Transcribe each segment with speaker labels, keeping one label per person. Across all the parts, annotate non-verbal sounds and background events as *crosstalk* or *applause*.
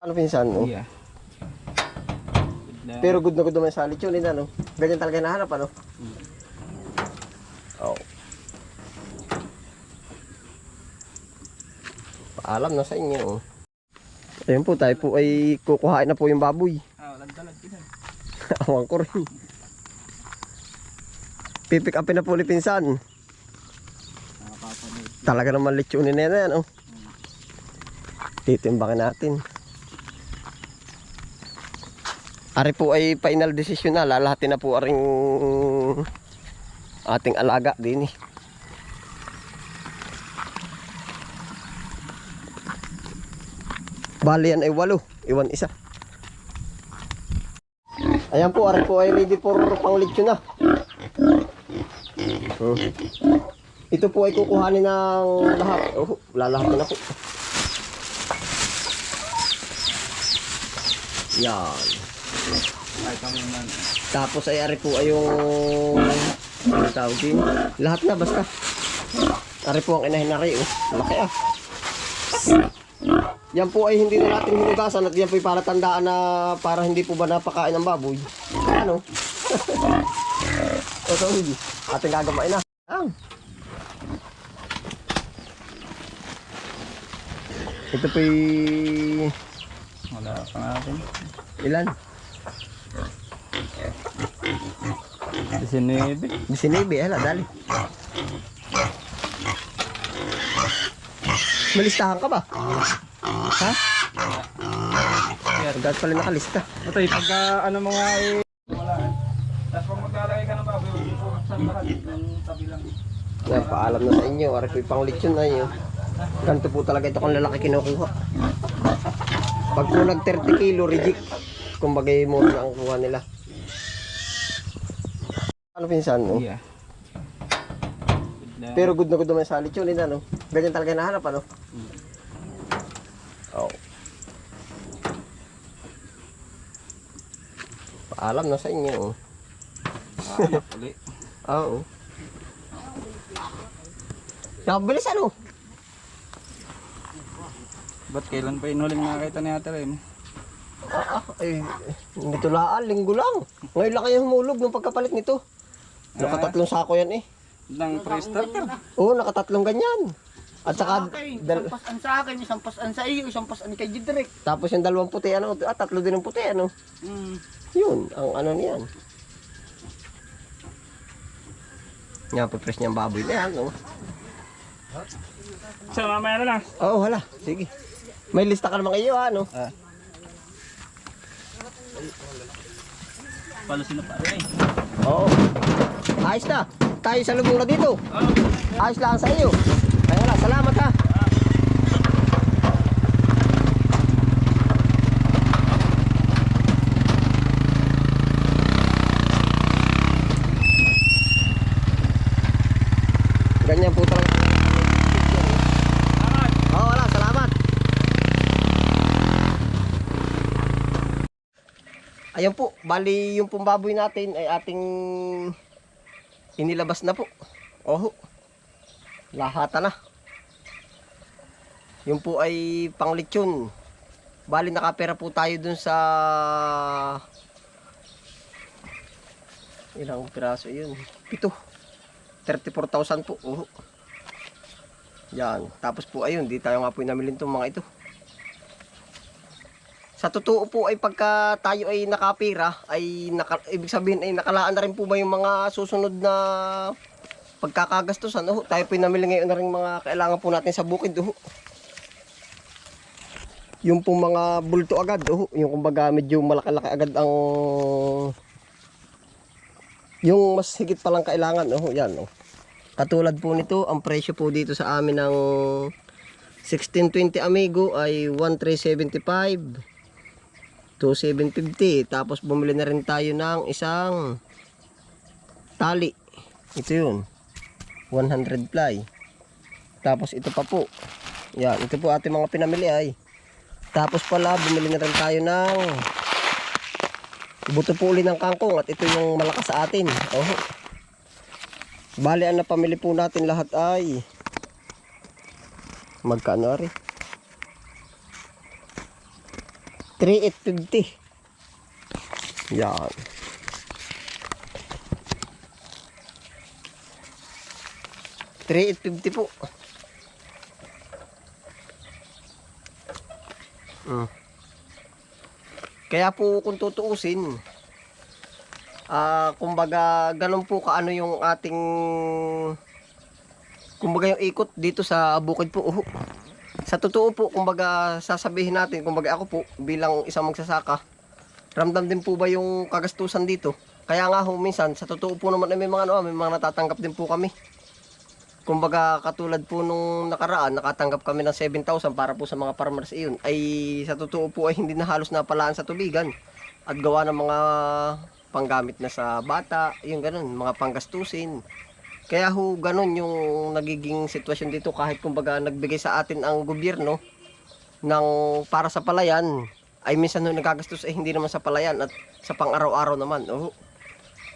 Speaker 1: Ano pinsan? Oh?
Speaker 2: Yeah. Good
Speaker 1: Pero good na good naman sa lechon, yun ano. Ganyan talaga nahanap, ano? Oo. Paalam na sa inyo. oh. Ayun po, tayo po ay kukuhain na po yung baboy.
Speaker 2: Ah, walang dalag pinsan. *laughs*
Speaker 1: Awang ko rin. Pipick upin na po ni pinsan. Talaga naman lechonin na yan, oh. Titimbakan natin. Ari po ay final decision na. Lalahatin na po aring ating alaga din eh. Bali yan ay walo. Iwan isa. Ayan po, ari po ay ready for pang lechon na. Hmm. Ito po ay kukuhanin ng lahat. Oh, lalahat na po. Yan. Tapos ay ari po ay yung ano tawag din? Lahat na basta. Ari po ang inahin na rin. Oh. Laki ah. Yan po ay hindi na natin hinugasan at yan po ay para tandaan na para hindi po ba napakain ng baboy. Ano? *laughs* Ito hindi. Ating gagamain na. Ah. Ito po ay
Speaker 2: Wala pa natin.
Speaker 1: ilan?
Speaker 2: 19.
Speaker 1: Bisinibi, hala, dali. Malistahan ka ba? Ha? Agad pala nakalista.
Speaker 2: Matay, pagka ano mo nga eh. Wala. Tapos pag maglalagay ka ng baboy, huwag mo lahat. Yung tabi lang.
Speaker 1: Yan, paalam na sa inyo. Ari po yung pang lechon na yun. Ganito po talaga ito kung lalaki kinukuha. Pag po nag 30 kilo, reject. Kumbaga mo na ang kuha nila. Ano pinsan mo?
Speaker 2: Yeah. Good
Speaker 1: Pero good na good naman sa lechon, yun ano. Ganyan talaga nahanap ano. Oo. Paalam na sa inyo. oh.
Speaker 2: Ah, uli.
Speaker 1: Oo. Nakabilis ano?
Speaker 2: Ba't kailan pa inuling nakakita ni Ate Ren?
Speaker 1: Ah, ah, eh, nito laan, linggo lang. Ngayon lang kayo humulog nung pagkapalit nito. Nakatatlong sako yan eh.
Speaker 2: Ng pre-starter.
Speaker 1: Oo, nakatatlong ganyan. At saka, dal-
Speaker 3: Isang pasan sa akin, isang pasan sa iyo, isang pasan kay Jidrek.
Speaker 1: tapos yung dalawang puti, ano, ah, tatlo din ng puti, ano.
Speaker 3: Mm.
Speaker 1: Yun, ang ano niyan. Nga, pipres niyang baboy na yan, oh.
Speaker 2: So, mamaya na lang.
Speaker 1: Oo, hala, sige. May lista ka naman kayo, ano.
Speaker 2: Ah. Palo sila pa rin.
Speaker 1: Oo. Ayos na. Tayo sa lubong na dito. Ayos lang sa iyo. Kaya wala, salamat ha. Ganyan po talaga. Oo, wala, salamat. Ayun po, bali yung pumbaboy natin ay ating inilabas na po. Oho. Lahata na. Yung po ay panglitsyon. Bali nakapera po tayo dun sa ilang piraso yun. Pito. 34,000 po. Oho. Yan. Tapos po ayun, di tayo nga po namilin itong mga ito. Sa totoo po ay pagka tayo ay nakapira, ay naka, ibig sabihin ay nakalaan na rin po ba yung mga susunod na pagkakagastusan. Oh, tayo po ay namili ngayon na rin mga kailangan po natin sa bukid. Oh. Yung pong mga bulto agad, oh, yung kumbaga medyo malaki-laki agad ang yung mas higit palang kailangan, oh, yan, oh. Katulad po nito, ang presyo po dito sa amin ng 1620 Amigo ay 1375 2750 tapos bumili na rin tayo ng isang tali. Ito yun. 100 ply. Tapos ito pa po. Yan ito po ating mga pinamili ay. Tapos pala bumili na rin tayo ng buto po uli ng kangkong at ito yung malakas sa atin. Oh. bali ang napamili po natin lahat ay magkano rin 3,850. Yan. Three fifty po. Mm. Kaya po kung tutuusin, ah, kumbaga ganun po kaano yung ating kumbaga yung ikot dito sa bukid po. uho. Sa totoo po, kumbaga sasabihin natin, kumbaga ako po bilang isang magsasaka, ramdam din po ba yung kagastusan dito? Kaya nga ho, minsan, sa totoo po naman ay may mga, ano, may mga natatanggap din po kami. Kumbaga katulad po nung nakaraan, nakatanggap kami ng 7,000 para po sa mga farmers iyon. Ay sa totoo po ay hindi na halos napalaan sa tubigan. At gawa ng mga panggamit na sa bata, yung ganun, mga panggastusin. Kaya ho, ganun yung nagiging sitwasyon dito kahit kumbaga nagbigay sa atin ang gobyerno ng para sa palayan ay minsan ho nagagastos ay hindi naman sa palayan at sa pang-araw-araw naman. Oho.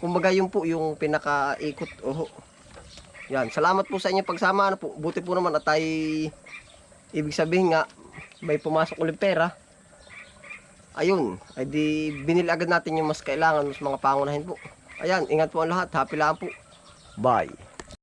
Speaker 1: Kumbaga yun po yung pinaka-ikot. Oho. Yan, salamat po sa inyong pagsama. Ano po, buti po naman at tayo ibig sabihin nga may pumasok ulit pera. Ayun, ay di binili agad natin yung mas kailangan, mas mga pangunahin po. Ayan, ingat po ang lahat. Happy lang po. Bye.